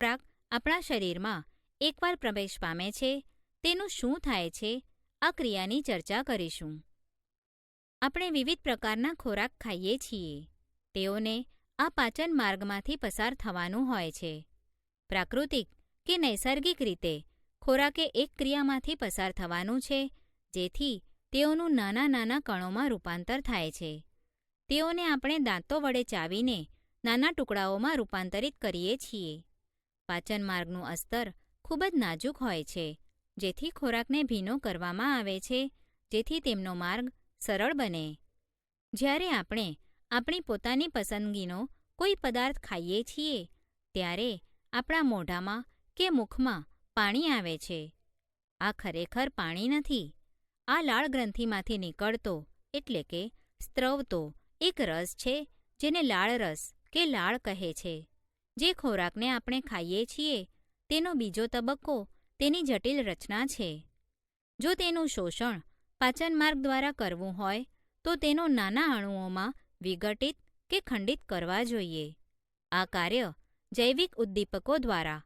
ખોરાક આપણા શરીરમાં એકવાર પ્રવેશ પામે છે, તેનું શું થાય છે, આ ક્રિયાની ચર્ચા કરીશું. આપણે વિવિધ પ્રકારના ખોરાક ખાઈએ છીએ. તેઓને આ પાચન માર્ગમાંથી પસાર થવાનું હોય છે. પ્રાકૃતિક કે નૈસર્ગિક રીતે ખોરાકે એક ક્રિયામાંથી પસાર થવાનું છે, જેથી તેઓનું નાના નાના કણોમાં રૂપાંતર થાય છે. તેઓને આપણે દાંતો વડે ચાવીને નાના ટુકડાઓમાં રૂપાંતરિત કરીએ છીએ. પાચન માર્ગનું અસ્તર ખૂબ જ નાજુક હોય છે, જેથી ખોરાકને ભીનો કરવામાં આવે છે, જેથી તેમનો માર્ગ સરળ બને. જ્યારે આપણે આપણી પોતાની પસંદગીનો કોઈ પદાર્થ ખાઈએ છીએ, ત્યારે આપણા મોઢામાં કે મુખમાં પાણી આવે છે. આ ખરેખર પાણી નથી. આ લાળ ગ્રંથિમાંથી નીકળતો એટલે કે સ્ત્રવતો એક રસ છે જેને લાળ રસ કે લાળ કહે છે. જે ખોરાકને આપણે ખાઈએ છીએ, તેનો બીજો તબક્કો તેની જટિલ રચના છે. જો તેનું શોષણ પાચન માર્ગ દ્વારા કરવું હોય, તો તેનો નાના અણુઓમાં વિઘટિત કે ખંડિત કરવા જોઈએ. આ કાર્ય જૈવિક ઉદ્દીપકો દ્વારા